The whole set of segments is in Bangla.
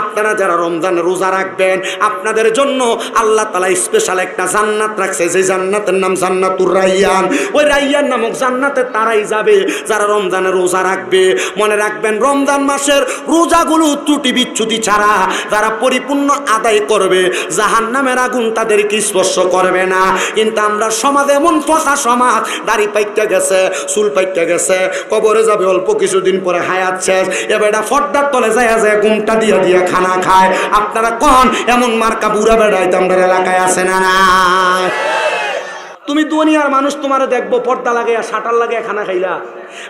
আপনারা যারা রমজান রোজা রাখবেন, আপনাদের জন্য আল্লাহ তালা স্পেশাল একটা জান্নাত রাখছে, যে জান্নাতের নাম জান্নাতুর রাইয়ান। ওই রাইয়ান নামক জান্নাতে তারাই যাবে, যারা রমজানে রোজা রাখবে। মনে রাখবেন, রমজান মাসের রোজাগুলো ত্রুটি বিচ্ছুতি ছাড়া যারা পরিপূর্ণ আদায় করবে জাহান নামের আগুন তাদেরকে স্পর্শ করবে না। কিন্তু আমরা সমাজ এমন ফসা সমাজ, দাড়ি পাইকা গেছে, চুল পাইকা গেছে, কবরে যাবে অল্প কিছুদিন পরে হায়াত শেষ, এবার এটা ফর্দার তলে যায় যায় গুমটা দিয়ে দিয়ে খানা খায়। আপনারা কন, এমন মার্কা বুড়া বেড়াই তো এলাকায় আছে না তুমি দুনিয়ার মানুষ তোমারে দেখব, পর্দা লাগে শাটার লাগে খানা খাইলা।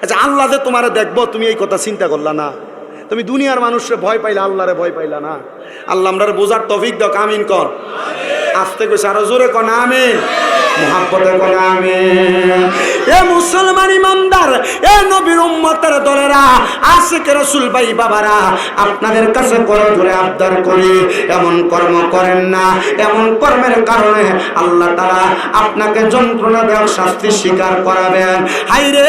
আচ্ছা আল্লাহ যে তোমারে দেখব, তুমি এই কথা চিন্তা করলা না। তুমি দুনিয়ার মানুষরে ভয় পাইলা, আল্লাহরে ভয় পাইলা না। আল্লাহ আমরা বোঝার তফিক দাও কামিন কর। আসতে কইছে আরও জোরে কন, আমিন। মোহাব্বতে কন, আমিন। এ মুসলমান ইমানদার, এ নবীর উম্মতের দলেরা, আশিক রাসূল ভাই বাবারা, আপনাদের কাছে করে ধরে আবদার করি, এমন কর্ম করেন না, এমন কর্মের কারণে আল্লাহ তাআলা আপনাকে দেওয়ার শাস্তি স্বীকার করাবেন। হাইরে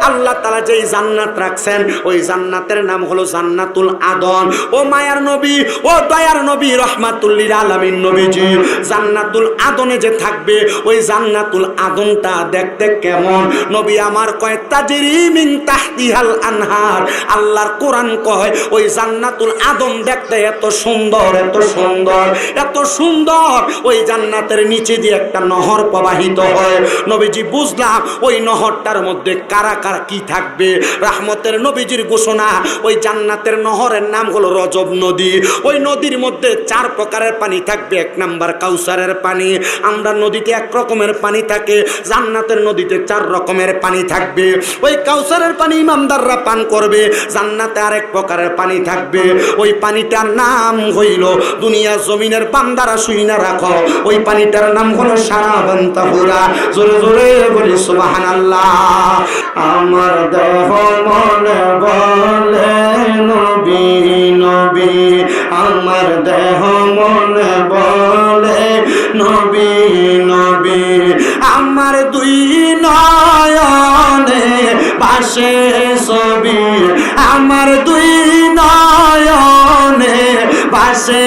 আল্লাহ তাআলা যেই জান্নাত রাখছেন, ওই জান্নাতের নাম হলো জান্নাতুল আদন। ও মায়ার নবী, ও দয়ার নবী রহমাতুল্লিল আলামিন নবীজি, জান্নাতুল আদনে যে থাকবে, ওই জান্নাতুল আদনটা দেখতে কেমন? নবী আমার কয়, তাজরি মিন তাহতিহাল আনহার। আল্লাহর কোরআন কয়, ওই জান্নাতুল আদম দেখতে এত সুন্দর এত সুন্দর এত সুন্দর। ওই জান্নাতের নিচে দিয়ে একটা নহর প্রবাহিত হয়। নবীজি, বুঝলাম, ওই নহরটার মধ্যে কারা কারা কি থাকবে? রাহমতের নবীজির ঘোষণা, ওই জান্নাতের নহরের নাম হলো রজব নদী। ওই নদীর মধ্যে চার প্রকারের পানি থাকবে। এক নাম্বার কাউসারের পানি। আমরা নদীতে এক রকমের পানি থাকে জান্নাতের নদীতে চার রকমের পানি থাকবে। ওই কাউসারের পানি ইমামদাররা পান করবে, জান্নাতে আরেক প্রকারের পানি থাকবে। ওই পানিটার নাম হইল দুনিয়া জমিনের বান্দারা শুই না রাখো। ওই পানিটার নাম হলো সারা বান্তাহুরা জোরে জোরে বলি, সুবহানাল্লাহ। আমার দেহ মনে বলে, নবী নবী। আমার দেহ মনে বলে, নবী দুই নয়নে পাশে ছবি। আমার দুই নয়নে পাশে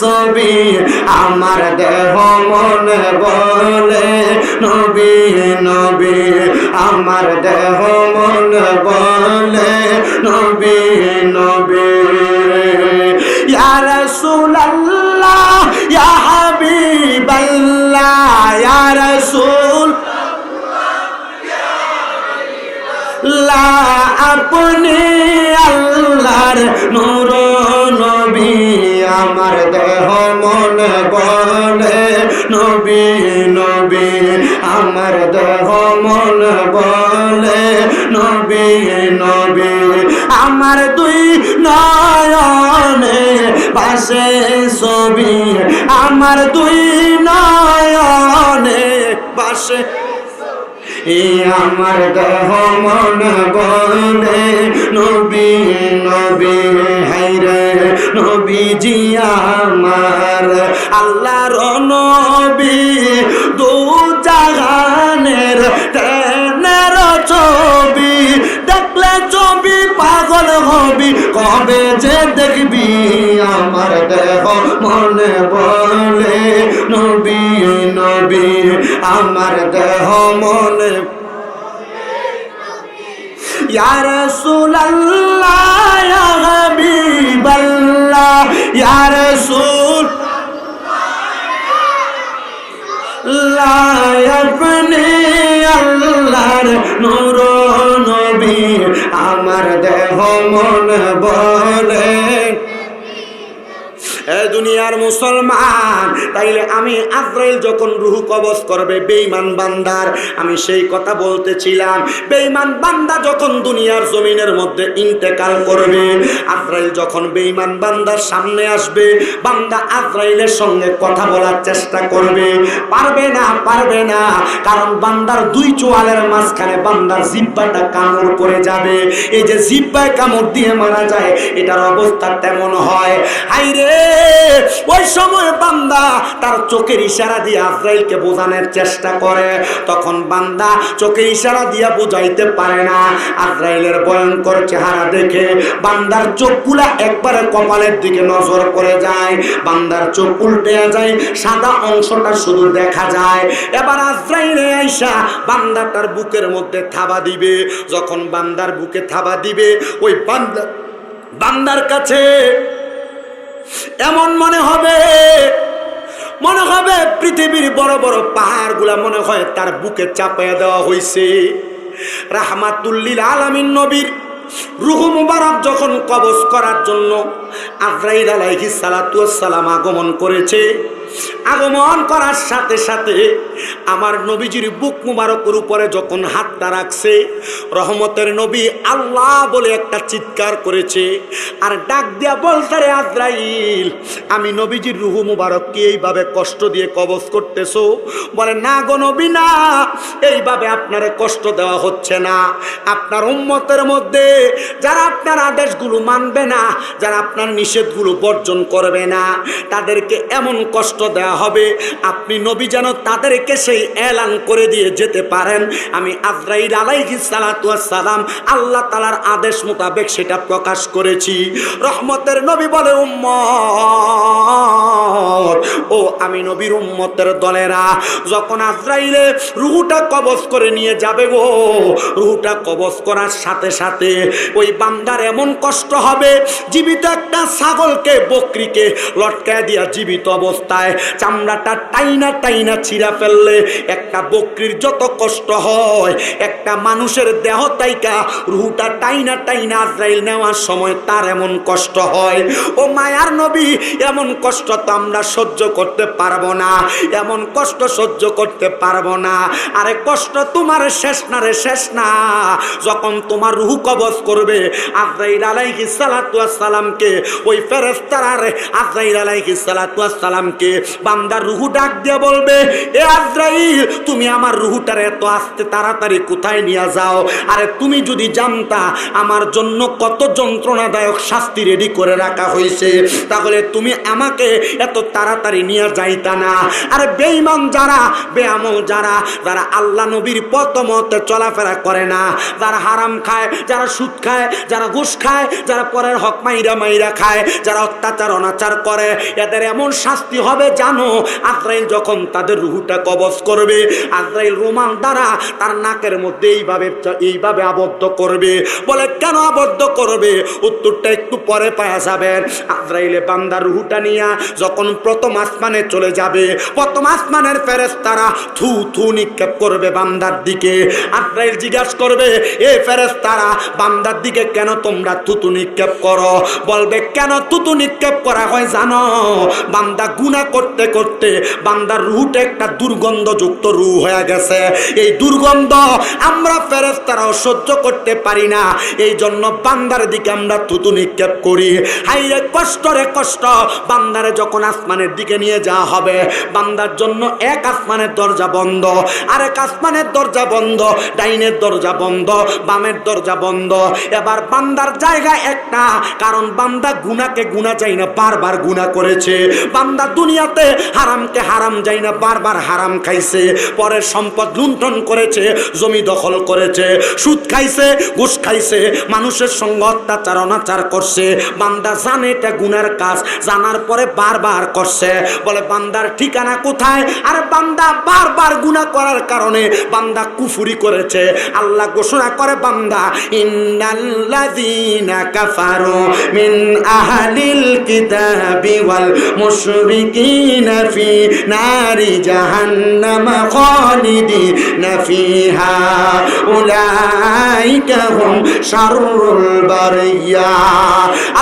ছবি। আমার দেহ মনে বলে, নবী নবী। আমার দেহ মনে বলে, নবী নবী। আপনি আল্লাহর নূর নবী আমার দেহ মনে বলে, নবী নবী, আমার দেহ মনে বলে, নবী নবী, আমার দুই নয়নে পাশে ছবি, আমার দুই নয়নে পাশে আমার দেহ মন বলে, নবী নবী হাইরে নবী জি আমার। আল্লাহর নবী দু জাহানের তেনের ছবি, দেখলে ছবি পাগল হবি, কবে যে দেখবি আমার দেহ মনে বলে, নবী নবী আমার দেহ মনে। ইয়া রাসূলুল্লাহ, ইয়া হাবিবাল্লাহ, ইয়া রাসূল। লা আপনি আল্লাহর নূর নবী আমার দেহ মন বলে দুনিয়ার মুসলমান, তাইলে আমি আজরাইল যখন রুহু কবজ করবে, বেঈমান বান্দার, আমি সেই কথা বলতেছিলাম। বেঈমান বান্দা যখন দুনিয়ার জমিনের মধ্যে ইন্তেকাল করবে, আজরাইল যখন বেঈমান বান্দার সামনে আসবে, বান্দা আজরাইলের সঙ্গে কথা বলার চেষ্টা করবে। পারবে না পারবে না, কারণ বান্দার দুই চোয়ালের মাঝখানে বান্দার জিব্বাটা কামড় পড়ে যাবে। এই যে জিব্বায় কামড় দিয়ে মারা যায়, এটার অবস্থা তেমন হয়। হাইরে ওই সময় বান্দা তার চোখের ইশারা দিয়ে আজরাইলকে বোঝানোর চেষ্টা করে। তখন বান্দা চোখের ইশারা দিয়ে বোঝাইতে পারে না। আজরাইলের ভয়ঙ্কর চেহারা দেখে বান্দার চোখ চোখগুলা একবারে কপালের দিকে নজর করে যায়। বান্দার চোখ উল্টে যায়, সাদা অংশটা শুধু দেখা যায়। এবার আজরাইলে আইসা বান্দাটার বুকের মধ্যে থাবা দিবে। যখন বান্দার বুকে থাবা দিবে, ওই বান্দা বান্দার কাছে এমন মনে হবে মনে হবে পৃথিবীর বড় বড় পাহাড়গুলা মনে হয় তার বুকে চাপাইয়া দেওয়া হয়েছে রাহমাতুল্লিল আলামিন নবীর রুহু মুবারক যখন কবজ করার জন্য আজরাইল আলাইহিস সালাম আগমন করেছে, আগমন করার সাথে সাথে আমার নবীজির বুক মুবারকের উপরে যখন হাতটা রাখছে, রহমতের নবী আল্লাহ বলে একটা চিৎকার করেছে। আর ডাক দিয়া বলতে রে আজরাইল, আমি নবীজির রুহু মুবারককে এইভাবে কষ্ট দিয়ে কবজ করতেছো? বলে, না গো নবী, না, এইভাবে আপনারে কষ্ট দেওয়া হচ্ছে না। আপনার উম্মতের মধ্যে যারা আপনার আদেশগুলো মানবে না, যারা আপনার নিষেধগুলো বর্জন করবে না, তাদেরকে এমন কষ্ট দেওয়া হবে, আপনি নবী যেন তাদেরকে সেই এলান করে দিয়ে যেতে পারেন। আমি আজরাইল আলাইহি সালাম আল্লাহ তালার আদেশ মোতাবেক সেটা প্রকাশ করেছি। রহমতের নবী বলে, উম্মত। ও আমি নবীর উম্মতের দলেরা, যখন আজরাইলে রুহুটা কবজ করে নিয়ে যাবে গো, রুহুটা কবজ করার সাথে সাথে ওই বান্দার এমন কষ্ট হবে, জীবিত একটা ছাগলকে, বকরিকে লটকায় দিয়া জীবিত অবস্থায়, চামড়াটা টাইনা টাইনা ছিঁড়া ফেললে একটা বকরির যত কষ্ট হয়, একটা মানুষের দেহ তাইকা রুহুটা টাইনা টাইনা আজরাইল নেওয়ার সময় তার এমন কষ্ট হয়। ও মায়ার নবী, এমন কষ্ট তো আমরা সহ্য করতে পারব না, এমন কষ্ট সহ্য করতে পারব না। আরে কষ্ট তোমার শেষ না রে, শেষ না। যখন তোমার রুহু কবজ করবে, আজরাইল আলাইহিস সালাতু সালামকে ওই ফেরেশতারা রে, আজরাইল আলাইহিস সালাতু সালামকে বান্দার রুহু ডাক দিয়ে বলবে, এ আজরাইল তুমি আমার রুহুটারে এত আস্তে তাড়াতাড়ি কোথায় নিয়ে যাও? আরে তুমি যদি জানতা আমার জন্য কত যন্ত্রণাদায়ক শাস্তি রেডি করে রাখা হয়েছে তাহলে তুমি আমাকে এত তাড়াতাড়ি নিয়ে যাইতা না। আরে বেঈমান যারা, বেআমল যারা যারা আল্লাহ নবীর পথমতে চলাফেরা করে না, যারা হারাম খায়, যারা সুদ খায়, যারা ঘুষ খায়, যারা পরের হক মাইরা মাইরা খায়, যারা অত্যাচার অনাচার করে, এদের এমন শাস্তি হবে জানো, আজরাইল যখন তাদের রুহুটা কবজ করবে। আজরাইল রোমান দ্বারা তার নাকের মধ্যে এইভাবে এইভাবে আবদ্ধ করবে। বলে, কেন আবদ্ধ করবে? উত্তরটা একটু পরে পাওয়া যাবে। আজরাইলে বান্দার রুহুটা নিয়া যখন প্রথম আসমানে চলে যাবে, প্রথম আসমানের ফেরেস তারা থু থু নিক্ষেপ করবে বান্দার দিকে। আজরাইল জিজ্ঞাসা করবে, এ ফেরেস তারা বান্দার দিকে কেন তোমরা থুতু নিক্ষেপ করো? বলবে, কেন থুতু নিক্ষেপ করা হয় জানো? বান্দা গুণা করতে করতে বান্দার রুহটা একটা দুর্গন্ধযুক্ত রু হয়ে গেছে। এই দুর্গন্ধ আমরা ফেরেস্তারাও সহ্য করতে পারি না। এই জন্য বান্দার দিকে আমরা থুতু নিক্ষেপ করি। হাইরে কষ্ট রে কষ্ট, বান্দারে যখন আসমানের দিকে নিয়ে যাওয়া হবে, বান্দার জন্য এক আসমানের দরজা বন্ধ, আরেক আসমানের দরজা বন্ধ, ডাইনের দরজা বন্ধ, বামের দরজা বন্ধ। এবার বান্দার জায়গা একটা, কারণ বান্দা গুনাকে গুনা চাই না, বারবার গুনা করেছে। বান্দা দুনিয়াতে হারামকে হারাম যাই না, বারবার হারাম খাইছে, পরের সম্পদ লুণ্ঠন করেছে, জমি দখল করেছে, সুদ খাইছে, ঘুষ খাইছে, মানুষের সঙ্গে অত্যাচার, অনাচার করছে। বান্দা জানে এটা গুনার কাজ, জানার পরে বারবার করছে। বলে, বান্দার ঠিকানা কোথায়? আর বান্দা বারবার গুনাহ করার কারণে বান্দা কুফুরি করেছে। আল্লাহ ঘোষণা করে, বান্দা, ইন্নাল্লাযীনা খালিদিনা ফিহা উলাইকা হুম শাররুল বারিয়া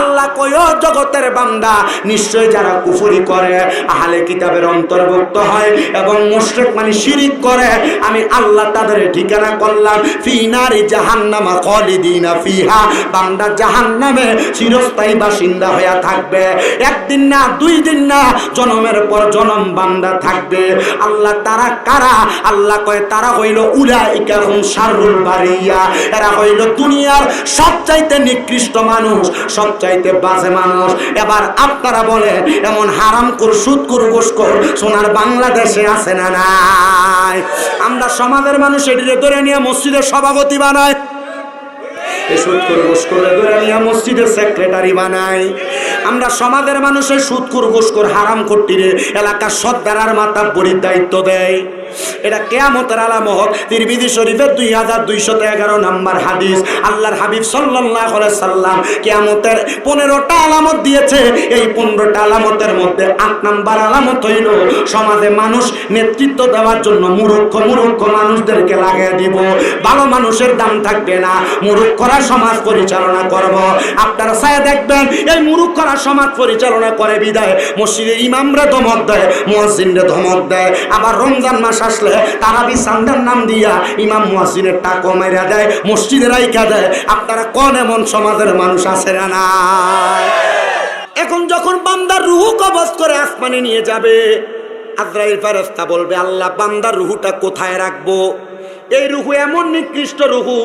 আল্লাহ কয় জগতের বান্দা, নিশ্চয় যারা কুফুরি করে, আহলে কিতাবের অন্তর্ভুক্ত হয় এবং মুশরিক মানে শিরিক করে, আমি আল্লাহ তাদের ঠিকানা করলাম। ফি নারি জাহান্নামা খালিদিনা ফিহা। বান্দা জাহান্নামে চিরস্থায়ী বাসিন্দা হয়ে থাকবে। একদিন না, দুই দিন না, জনমের পর জনম বান্দা থাকবে। আল্লাহ তারা কারা? আল্লাহ কয়, তারা হইল উলাইকা হুম শারুল বারিয়া। এরা হইল দুনিয়ার সবচাইতে নিকৃষ্ট মানুষ, সবচাইতে বাজে মানুষ। এবার আপনারা বলে এমন হারাম কর সুদ কর গোস কর সোনার বাংলাদেশে আছে না নাই? আমরা সমাজের মানুষ এটিকে ধরে নিয়ে মসজিদের সভাপতি বানায় মসজিদের সেক্রেটারি বানাই আমরা সমাজের মানুষের সুৎকুর ঘুষখোর হারাম করতে এলাকার সদ্দারার মাথা বড়ির দায়িত্ব দেয়। এটা কেয়ামতের আলামত। তিরমিজি শরীফের দুই হাজার দুইশত এগারো নাম্বার হাদিস। আল্লাহর হাবিব সাল্লাহ সাল্লাম কেয়ামতের পনেরোটা আলামত দিয়েছে। এই পনেরোটা আলামতের মধ্যে আট নাম্বার আলামত হইল সমাজে মানুষ নেতৃত্ব দেওয়ার জন্য মুরুক্ষ মুরুক্ষ মানুষদেরকে লাগিয়ে দিব। ভালো মানুষের দাম থাকবে না। মুরুক্ষরা সমাজ পরিচালনা করব। আপনারা সায়া দেখবেন, এই মুরুক্ষরা সমাজ পরিচালনা করে বিদায়। মসজিদের ইমামরা ধমক দেয়, মুয়াজ্জিনরা ধমক দেয়। আবার রমজান মাস আসলে তারাবি সান্দার নাম দিয়া ইমাম মুয়াজ্জিনের টাকা মাইরা দেয় মসজিদের আইকা দেয়। আপনারা কোন এমন সমাজের মানুষ আছে না নাই? এখন যখন বান্দার রুহু কবজ করে আসমানে নিয়ে যাবে, আজরাইল ফেরেশতা বলবে, আল্লাহ, বান্দার রুহুটা কোথায় রাখব? এই রুহু এমন নিকৃষ্ট রুহু,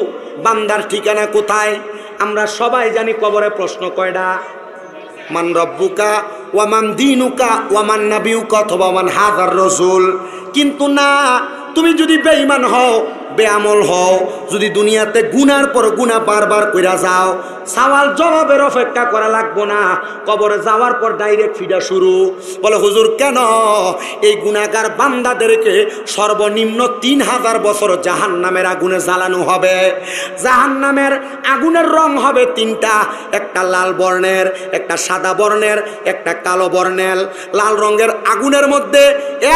বান্দার ঠিকানা কোথায়? আমরা সবাই জানি কবরে প্রশ্ন কয়টা মান রব্বুকা ওয়ামান দিনুকা ওয়ামান নাবিউকা অথবা ওয়ামান হাজার রসুল। কিন্তু না তুমি যদি বেঈমান হও বেআমল হও। যদি দুনিয়াতে গুনার পর গুণা বারবার কইরা যাও, সওয়াল জবাবের অপেক্ষা করা লাগবো না। কবরে যাওয়ার পর ডাইরেক্ট ফিডা শুরু। বলে, হুজুর, কেন? এই গুণাগার বান্দাদেরকে সর্বনিম্ন তিন হাজার বছর জাহান নামের আগুনে জ্বালানো হবে। জাহান নামের আগুনের রং হবে তিনটা, একটা লাল বর্ণের, একটা সাদা বর্ণের, একটা কালো বর্ণের। লাল রঙের আগুনের মধ্যে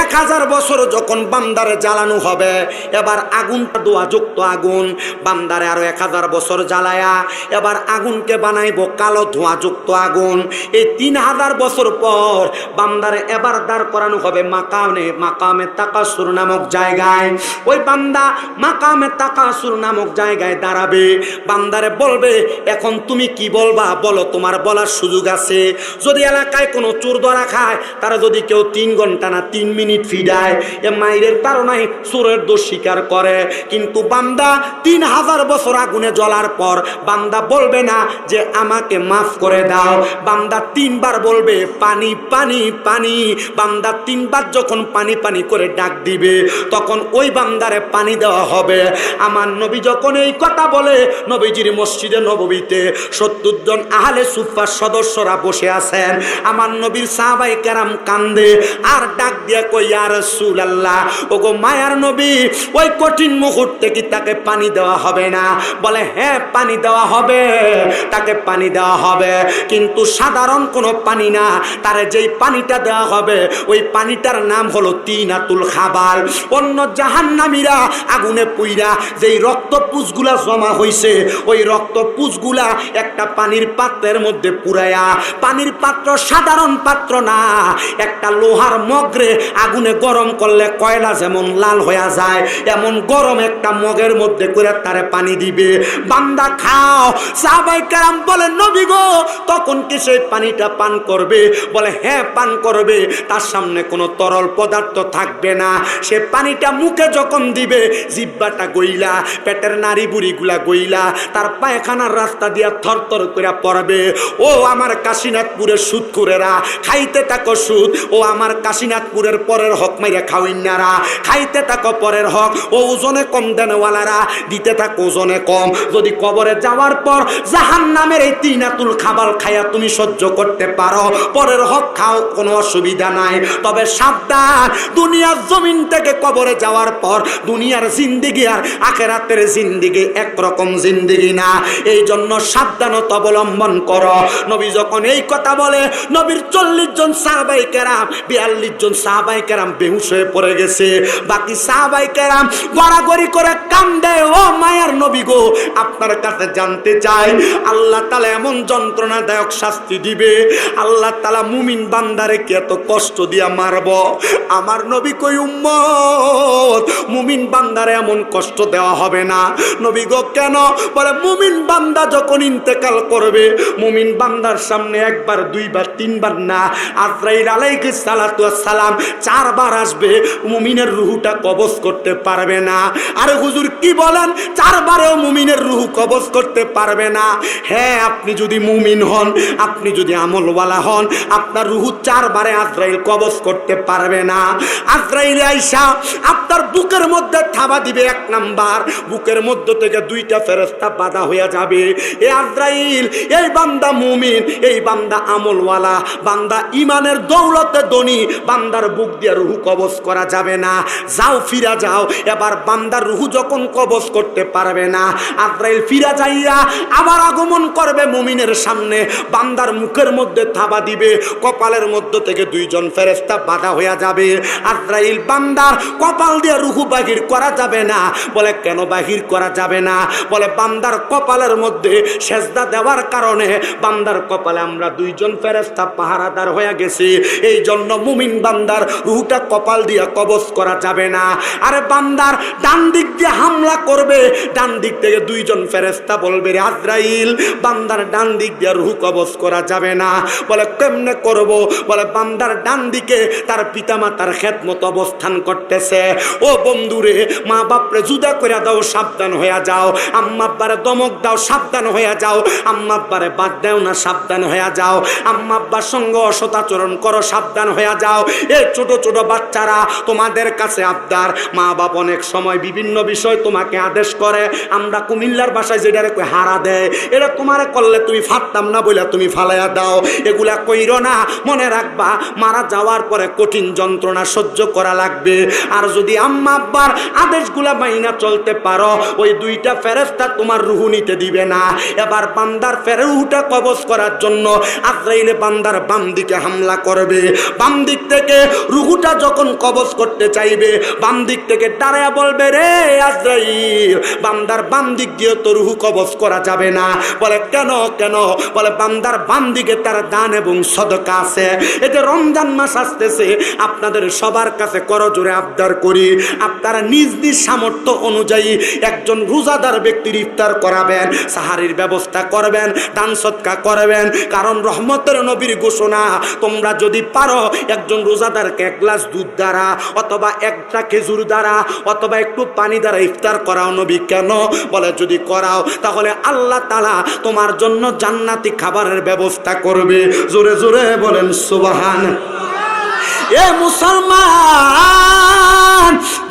এক হাজার বছর যখন বান্দারে জ্বালানো হবে, এবার আগুনটা দোয়াযুক্ত আগুন। বান্দারে আরও এক হাজার বছর জ্বালায়া এবার আগুনকে বানাইব কালো ধোঁয়াযুক্ত আগুন। এই তিন হাজার বছর পর বান্দারে এবার দাঁড় করানো হবে মাকামে মাকামে তাকাসুর নামক জায়গায়। ওই বান্দা মাকামে তাকাসুর নামক জায়গায় দাঁড়াবে। বান্দারে বলবে, এখন তুমি কি বলবা? বলো, তোমার বলার সুযোগ আছে। যদি এলাকায় কোনো চোর ধরা খায়, তারা যদি কেউ তিন ঘণ্টা না তিন মিনিট ফিডায় এ মাইরের তারনাই চোরের দোষ স্বীকার করে। কিন্তু বান্দা তিন হাজার বছর আগুনে জ্বলার পর বান্দা বলবে না যে আমাকে মাফ করে দাও। বান্দা তিনবার বলবে, পানি পানি পানি। বান্দা তিনবার যখন পানি পানি করে ডাক দিবে, তখন ওই বান্দারে পানি দেওয়া হবে। আমার নবী যখন এই কথা বলে, নবীজির মসজিদে নববীতে সত্তর জন আহলে সুফার সদস্যরা বসে আছেন। আমার নবীর সাহাবাই কেরাম কান্দে, আর ডাক দিয়ে কই আর সুল আল্লাহ ওগো মায়ার নবী, ওই কঠিন মুহূর্তে কি তাকে পানি দেওয়া হবে না? বলে হ্যাঁ পানি দেওয়া হবে, তাকে পানি দেওয়া হবে। কিন্তু সাধারণ কোনো পানি না। তারে যেই পানিটা দেওয়া হবে, ওই পানিটার নাম হলো তিনাতুল খাবার। অন্য জাহান্নামীরা আগুনে পুইরা যেই রক্ত পুষগুলা জমা হইছে, ওই রক্ত পুষগুলা একটা পানির পাত্রের মধ্যে পুরায়া পানির পাত্র সাধারণ পাত্র না, একটা লোহার মগরে আগুনে গরম করলে কয়লা যেমন লাল হয়ে যায়, এমন গরম একটা মগের মধ্যে করে তারে পানি দিবে। বান্দা, খাও। সাহাবাই কারাম বলে, নবী গো, তখন কি সেই পানিটা পান করবে? বলে হ্যাঁ পান করবে। তার সামনে কোনো তরল পদার্থ থাকবে না। সে পানিটা মুখে যখন দিবে জিব্বাটা গইলা, পেটের নারী বুড়িগুলা গইলা, তার পায়খানার রাস্তা দিয়া থরথর করে পড়বে। ও আমার কাশীনাথপুরের সুদ করেরা খাইতে থাকো সুদ ও আমার কাশীনাথপুরের পরের হক মাইরা খাওয়াইনারা খাইতে থাকো পরের হক। ও ওজনে কম দেনওয়ালারা, দিতে থাকো ওজনে কম। যদি কবরে যাওয়ার পর জাহান নামের এই তিনাতুল খাবার খাইয়া তুমি সহ্য করতে পারো, পরের হক খাও, কোনো অসুবিধা নাই। তবে সাবধান, দুনিয়ার জমিন থেকে কবরে যাওয়ার পর দুনিয়ার জিন্দিগি আর আখেরাতের জিন্দিগি একরকম জিন্দিগি না। এই জন্য সাবধানতা অবলম্বন করো। নবী যখন এই কথা বলে, নবীর চল্লিশ জন সাহাবাই কেরাম, বিয়াল্লিশ জন সাহাবাই কেরাম বেহুশ হয়ে পড়ে গেছে। বাকি সাহাবাই কেরাম গড়াগড়ি করে কান্দে, ও মায়ার নবী গো, আপনার কাছে জানতে চাই, আল্লাহ তালা এমন যন্ত্রণাদায়ক শাস্তি দিবে। আল্লাহ তালা মুমিন বান্দারে কে এত কষ্ট দিয়া মারব। আমার নবী কই, উম্মত, মুমিন বান্দারে এমন কষ্ট দেওয়া হবে না। নবী গো, কেন? বলে, মুমিন বান্দা যখন ইন্তেকাল করবে, মুমিন বান্দার সামনে একবার, দুইবার, তিনবার না, আজরাইল আলাইকে সালাতু সালাম চারবার আসবে, মুমিনের রুহুটা কবজ করতে পারবে না। আরে হুজুর কি বলেন? চারবারেও মুমিনের রুহু কবজ করতে পারবে না। হ্যাঁ আপনি যদি মুমিন হন, আপনি যদি আমলওয়ালা হন, আপনার রুহু চারবারে আজরাইল কবজ করতে পারবে না। আজরাইল আইসা আপনার বুকের মধ্যে থাবা দিবে এক নাম্বার। বুকের মধ্য থেকে দুইটা ফেরস্তা বাধা হইয়া যাবে। এ আজরাইল, এই বান্দা মুমিন, এই বান্দা আমলওয়ালা। বান্দা ইমানের দৌলতে ধনী, বান্দার বুক দিয়ে রুহু কবজ করা যাবে না। যাও, ফিরা যাও। এবার বান্দার রুহু যখন কবজ করতে পারবে না, আজরাইল ফিরা যাইয়া আবার আগমন করবে মুমিনের সামনে। বান্দার মুখের মধ্যে থাবা দিবে, কপালের মধ্য থেকে দুইজন ফেরেস্তা বাধা হইয়া যাবে। আজরাইল বান্দার কপাল দিয়ে রুহু বাহির করা যাবে না। বলে, কেন বাহির করা যাবে না? বলে, বান্দার কপালের মধ্যে সেজদা দেওয়ার কারণে বান্দার কপালে আমরা দুইজন ফেরেস্তা পাহারাদার হয়ে গেছি। এই জন্য মুমিন বান্দার রুহুটা কপাল দিয়ে কবজ করা যাবে না। আরে বান্দার ডান দিক দিয়ে হামলা করবে, ডান দিক থেকে দুইজন ফেরেস্তা বলবে, রে আজরাইল, বান্দার ডান দিক দিয়ে রুহু কবজ করা যাবে না। বলে, কেমনে করব? বলে, বান্দার ডান দিকে তার পিতামাতার খেদমত অবস্থান করতেছে। ও বন্ধুরে, মা বাপরে জুদা করে দাও, সাবধান হইয়া যাও। আম্মাব্বারে দমক দাও, সাবধান হইয়া যাও। আম্মাব্বারে বাদ দেও না, সাবধান হইয়া যাও। আম্মা আব্বার সঙ্গে অসদাচরণ করো, সাবধান হইয়া যাও। এই ছোট ছোট বাচ্চারা তোমাদের কাছে আবদার। মা বাপ অনেক সময় বিভিন্ন বিষয় তোমাকে আদেশ করে। আমরা কুমিল্লার বাসায় যেটারে কই হারা দেয় এটা তোমারে করলে তুমি ফাটতাম না বলে তুমি ফালাইয়া দাও। এগুলা কইরো না, মনে রাখবা, মারা যাওয়ার পরে কঠিন যন্ত্রণা সহ্য করা লাগবে। আর যদি আম্মা আব্বার আদেশগুলা মাইনা চলতে পারো, ওই দুইটা ফেরেস্তা তোমার রুহু নিতে দিবে না। এবার বান্দার ফেরুহুটা কবজ করার জন্য আজরাইলে বান্দার বাম দিকে হামলা করবে। বাম দিক থেকে রুহুটা যখন কবজ করতে চাইবে, বাম দিক থেকে দাঁড়ায় বলবে রে আজরাইল, বান্দার বাম দিক দিয়ে তো রুহু করা যাবে না। বলে, কেন কেন? বলে, বান্দার বাম দিকে তার দান এবং সদকা আছে। এতে রমজান মাস আসতেছে, আপনাদের সবার কাছে করজোরে আবদার করি। আপনারা নিজ নিজ সামর্থ্য অনুযায়ী একজন রোজাদার ব্যক্তির ইফতার করাবেন, সাহারির ব্যবস্থা করবেন, দান সৎকা করবেন। কারণ রহমতের নবীর ঘোষণা, তোমরা যদি পারো একজন রোজাদারকে এক গ্লাস দুধ দ্বারা অথবা একটা খেজুর দ্বারা অথবা একটু পানি দ্বারা ইফতার করাও নবী কেন? বলে, যদি করাও, তাহলে আল্লাহ তালা তোমার জন্য জান্নাতি খাবারের ব্যবস্থা করবে। জোরে জোরে বলেন, সুবাহান এ মুসলমান,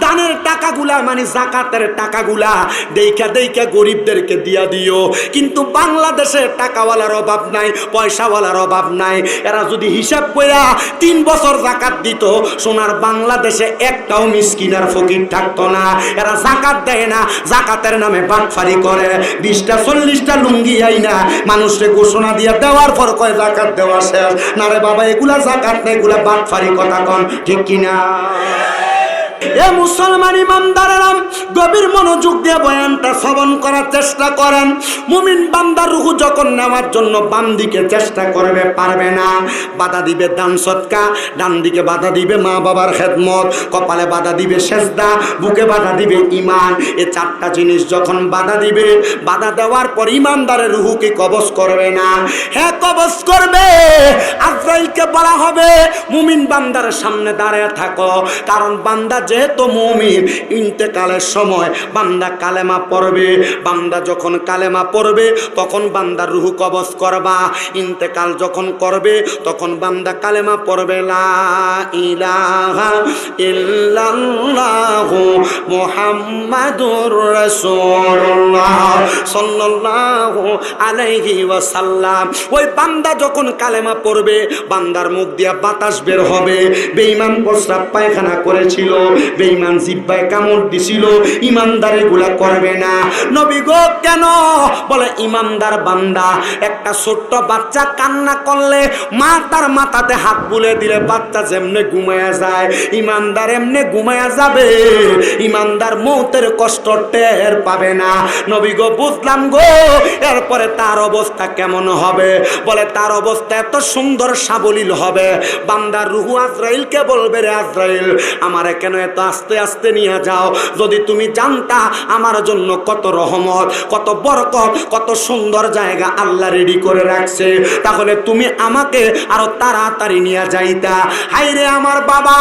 দানের টাকাগুলা মানে জাকাতের টাকাগুলা দেইখা দেইখা গরিবদেরকে দিয়া দিও। কিন্তু বাংলাদেশে টাকাওয়ালার অভাব নাই, পয়সাওয়ালার অভাব নাই। এরা যদি হিসাব কইরা তিন বছর জাকাত দিত, সোনার বাংলাদেশে একটাও মিসকিনার ফকির থাকতো না। এরা জাকাত দেয় না, জাকাতের নামে বাটফারি করে। বিশটা, চল্লিশটা লুঙ্গি আই না মানুষকে ঘোষণা দিয়া দেওয়ার পর কয় জাকাত দেওয়া শেষ? না রে বাবা, এগুলা জাকাত না, এগুলা বাটফারি কথা কন ঠিক কিনা? এ মুসলমান ইমানদারেরাম গভীর মনোযোগ দিয়ে বয়ানটা শ্রবণ করার চেষ্টা করেন। মুমিন বান্দার রুহু যখন নেওয়ার জন্য বাম দিকে চেষ্টা করবে, পারবে না। বাধা দিবে দান সৎকা ডান দিকে বাধা দিবে মা বাবার খেদমত, কপালে বাধা দিবে সেজদা, বুকে বাধা দিবে ইমান এ চারটা জিনিস যখন বাধা দিবে, বাধা দেওয়ার পর ইমানদারের রুহুকে কবজ করবে না? হ্যাঁ কবজ করবে! আজরাইলকে বলা হবে, মুমিন বান্দার সামনে দাঁড়ায় থাকো। কারণ বান্দা যেহেতু মুমিন, ইন্তেকালের সময় বান্দা কালেমা পড়বে। বান্দা যখন কালেমা পড়বে, তখন বান্দার রুহু কবজ করবা। ইন্তেকাল যখন করবে, তখন বান্দা কালেমা পড়বে, লা ইলাহা ইল্লাল্লাহু মুহাম্মাদুর রাসূলুল্লাহ সাল্লাল্লাহু আলাইহি ওই বান্দা যখন কালেমা পড়বে, বান্দার মুখ দিয়া বাতাস বের হবে। বেঈমান প্রস্রাব পায়খানা করেছিল। বেঈমান জিব্বায় কামড় দিছিল, ইমানদার এগুলা করবে না। নবী গো, কেন? বলে, ইমানদার বান্দা, একটা ছোট্ট বাচ্চা কান্না করলে মা তার মাথাতে হাত বুলে দিলে, বাচ্চা যেমনে ঘুমায়া যায়, ইমানদার এমনে ঘুমায়া যাবে। ইমানদার মৌতের কষ্ট টের পাবে না। নবী গো, বুঝলাম গো, এরপরে তার অবস্থা কেমন হবে? বলে, তার অবস্থা এত সুন্দর সাবলীল হবে। বান্দার রুহু আজরাইলকে বলবে, রে আজরাইল, আমার কেন এত আস্তে আস্তে নিয়ে যাও। যদি তুমি জানতা আমার জন্য কত রহমত, কত বরকত, কত সুন্দর জায়গা আল্লাহ রেডি করে রাখছে, তাহলে তুমি আমাকে আরও তাড়াতাড়ি নিয়ে যাইতা। হাইরে আমার বাবা,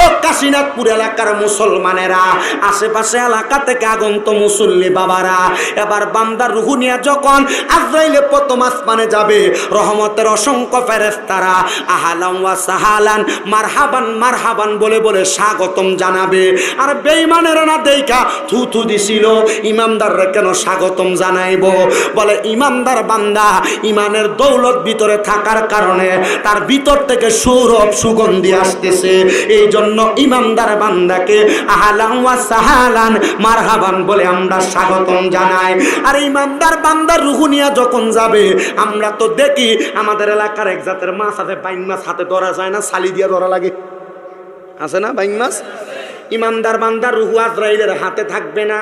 ও কাশীনাথপুর এলাকার মুসলমানেরা, আশেপাশে এলাকা থেকে আগন্ত মুসল্লি বাবারা, এবার বান্দার রুহু নিয়ে যখন আজরাইলে প্রথম আসমানে যাবে, রহমতের অসংখ্য ফেরেস্তারা আহালাম ওয়া সাহালান, মারহাবান মারহাবান বলে বলে স্বাগতম জানাবে। আর বেঈমানেরা না দেইখা থু থু দিছিল। ইমামদাররা কেন স্বাগতম জানাইব? বলে, ইমামদার বান্দা, ইমানের দৌলত ভিতরে থাকার কারণে তার ভিতর থেকে সৌরভ সুগন্ধি আসতেছে। এই জন্য ইমামদার বান্দাকে আহালান ওয়া সাহালান মারহাবান বলে আমরা স্বাগতম জানাই। আর ইমামদার বান্দার রুহু নিয়ে যখন যাবে, আমরা তো দেখি আমাদের এলাকার এক জাতের মাছ আছে, বাইন মাছ হাতে ধরা যায় না শালি দিয়ে ধরা লাগে। আছে না বাইং মাছ? ইমানদার বান্দার রুহু আজরাইলের হাতে থাকবে না।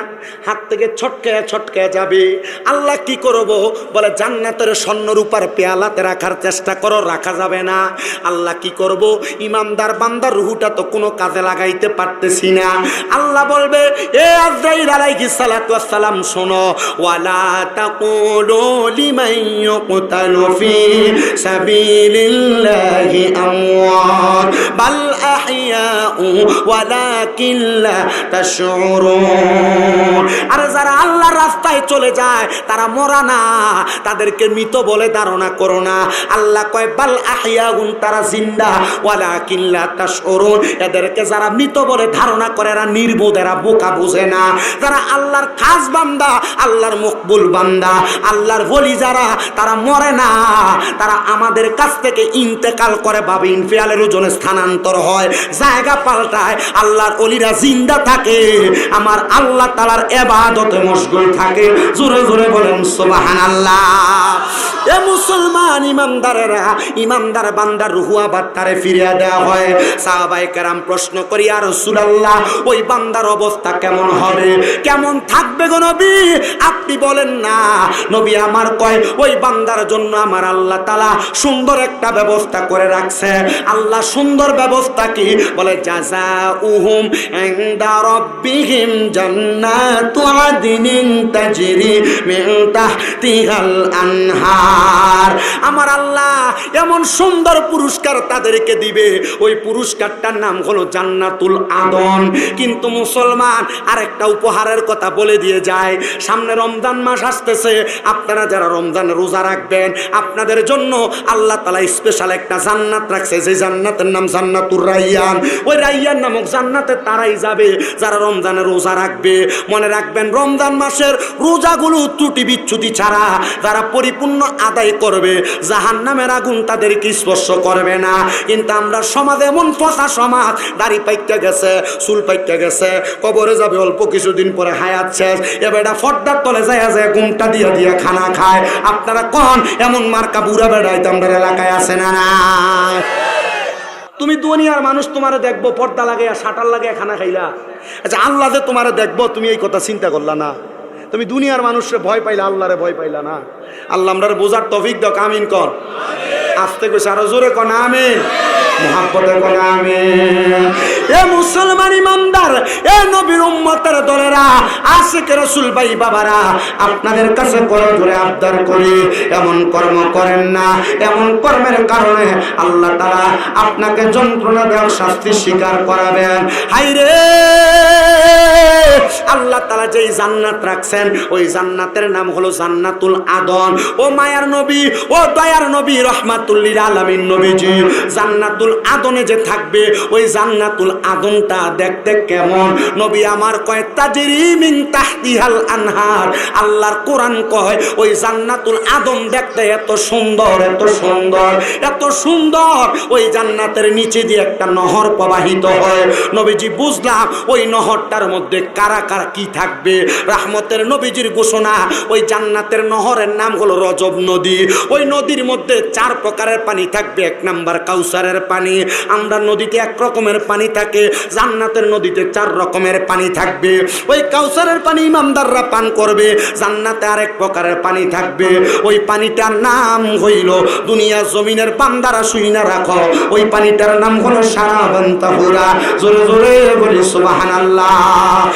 হাত থেকে ছটকে ছটকে যাবে। আল্লাহ কি করব? বলে, জান্নাতের স্বর্ণ রূপার পেয়ালাতে রাখার চেষ্টা করো, রাখা যাবে না। আল্লাহ কি করব? ইমানদার বান্দার রুহুটা তো কোনো কাজে লাগাইতে পারতেছি না। আল্লাহ বলবে, এ আজরাইল আলাইহিস সালাতু ওয়াস সালাম শোনো, ওয়ালা তাকুলু লিমান ইউকতালু ফি সাবিলিল্লাহি আমওয়াত বাল আহইয়াউ ওয়ালাকিন আর যারা আল্লাহর রাস্তায় চলে যায়, তারা মরা না। তাদেরকে মৃত বলে ধারণা করো না। আল্লাহ কয়, বাল আহিয়াগুন তারা জিন্দা। ওয়ালাকিন লা তাশউরুন এদেরকে যারা মৃত বলে ধারণা করে, এরা নির্বোধ, এরা বোকা বুঝে না। যারা আল্লাহর খাস বান্দা, আল্লাহর মকবুল বান্দা, আল্লাহর বলি যারা, তারা মরে না। তারা আমাদের কাছ থেকে ইন্তেকাল করে, ভাবে ইনফিয়ালের ওজনে স্থানান্তর হয়, জায়গা পাল্টায়, আল্লাহর অলিরা জিন্দা থাকে, আমার আল্লাহ তালার এবাদতে মশগুল থাকে। জোরে জোরে বলেন সোবাহান আল্লাহ এ মুসলমান ইমানদারেরা, ইমানদার বান্দার রুহু আবার তারে ফিরিয়ে দেওয়া হয়। সাহাবাই কেরাম প্রশ্ন করি আর রসুলাল্লাহ, ওই বান্দার অবস্থা কেমন হবে? কেমন থাকবে গো নবী? আপনি বলেন, না। নবী আমার কয়, ওই বান্দার জন্য আমার আল্লাহ তালা সুন্দর একটা ব্যবস্থা করে রাখছে। আল্লাহ সুন্দর ব্যবস্থা কি? বলে জাজা উহুম রাব্বিহিম জান্নাতু আদনিন তাজরি মিন তাহতিহাল আনহার আমার আল্লাহ এমন সুন্দর পুরস্কার তাদেরকে দিবে। ওই পুরস্কারটার নাম হলো জান্নাতুল আদন। কিন্তু মুসলমান আরেকটা উপহারের কথা বলে দিয়ে যায়। সামনে রমজান মাস আসতেছে। আপনারা যারা রমজান রোজা রাখবেন, আপনাদের জন্য আল্লাহ তালা স্পেশাল একটা জান্নাত রাখছে। যে জান্নাতের নাম জান্নাতুর রাইয়ান। ওই রাইয়ান নামক জান্নাতে তারাই যাবে, যারা রমজানে রোজা রাখবে। মনে রাখবেন, রমজান মাসের রোজাগুলো ত্রুটি বিচ্ছুতি ছাড়া যারা পরিপূর্ণ আদায় করবে জাহান নামের আগুন তাদেরকে স্পর্শ করবে না। কিন্তু আমরা সমাজ এমন ফসা সমাজ, দাড়ি পাইতে গেছে, চুল পাইতে গেছে, কবরে যাবে অল্প কিছুদিন পরে হায়াত শেষ, এবার এটা ফর্দার তলে যায় যায় ঘুমটা দিয়ে দিয়ে খানা খায়। আপনারা কন, এমন মার্কা বুড়া বেড়াই তো আমাদের এলাকায় আছে না না তুমি দুনিয়ার মানুষ তোমারে দেখব, পর্দা লাগে শাটার লাগে খানা খাইলা। আচ্ছা আল্লাহ যে তোমারে দেখব, তুমি এই কথা চিন্তা করলা না। তুমি দুনিয়ার মানুষরে ভয় পাইলা, আল্লাহরে ভয় পাইলা না। আল্লাহ আমরা বোঝার তফিক দাও কামিন কর। আস্তে কইছে আরও জোরে কন, আমিন। মোহাব্বতে কন, আমিন। এ মুসলমান ইমানদার, এ নবীর উম্মতের দলেরা, আশিক রসুল, ভাই বাবারা, আপনাদের কাছে করে ধরে আবদার করি, এমন কর্ম করেন না, এমন কর্মের কারণে আল্লাহ তারা আপনাকে যন্ত্রণা দেওয়ার শাস্তি স্বীকার করাবেন। হাইরে আল্লাহ তালা যেই জান্নাত রাখছেন, ওই জান্নাতের নাম হলো জান্নাতুল আদন। ও মায়ার নবী, ও দয়ার নবী রহমাতুল্লির আলামিন নবীজি, জান্নাতুল আদনে যে থাকবে, ওই জান্নাতুল আদনটা দেখতে কেমন? নবী আমার কয়, তাজিরি মিন তাহতিহাল আনহার। আল্লাহর কোরআন কয়, ওই জান্নাতুল আদম দেখতে এত সুন্দর এত সুন্দর এত সুন্দর। ওই জান্নাতের নিচে দিয়ে একটা নহর প্রবাহিত হয়। নবীজি, বুঝলাম, ওই নহরটার মধ্যে কারা কারা কি থাকবে? রাহমতের নবীজির ঘোষণা, ওই জান্নাতের নহরের নাম হলো রজব নদী। ওই নদীর মধ্যে চার প্রকারের পানি থাকবে। এক নাম্বার কাউসারের পানি। আমরা নদীতে এক রকমের পানি থাকবে। থাকে জান্নাতের নদীতে চার রকমের পানি থাকবে। ওই কাউসারের পানি ইমামদাররা পান করবে, জান্নাতে আরেক প্রকারের পানি থাকবে। ওই পানিটার নাম হইল দুনিয়া জমিনের বান্দারা শুই না রাখো। ওই পানিটার নাম হলো সারা বান্তাহুরা জোরে জোরে বলি, সুবহানাল্লাহ।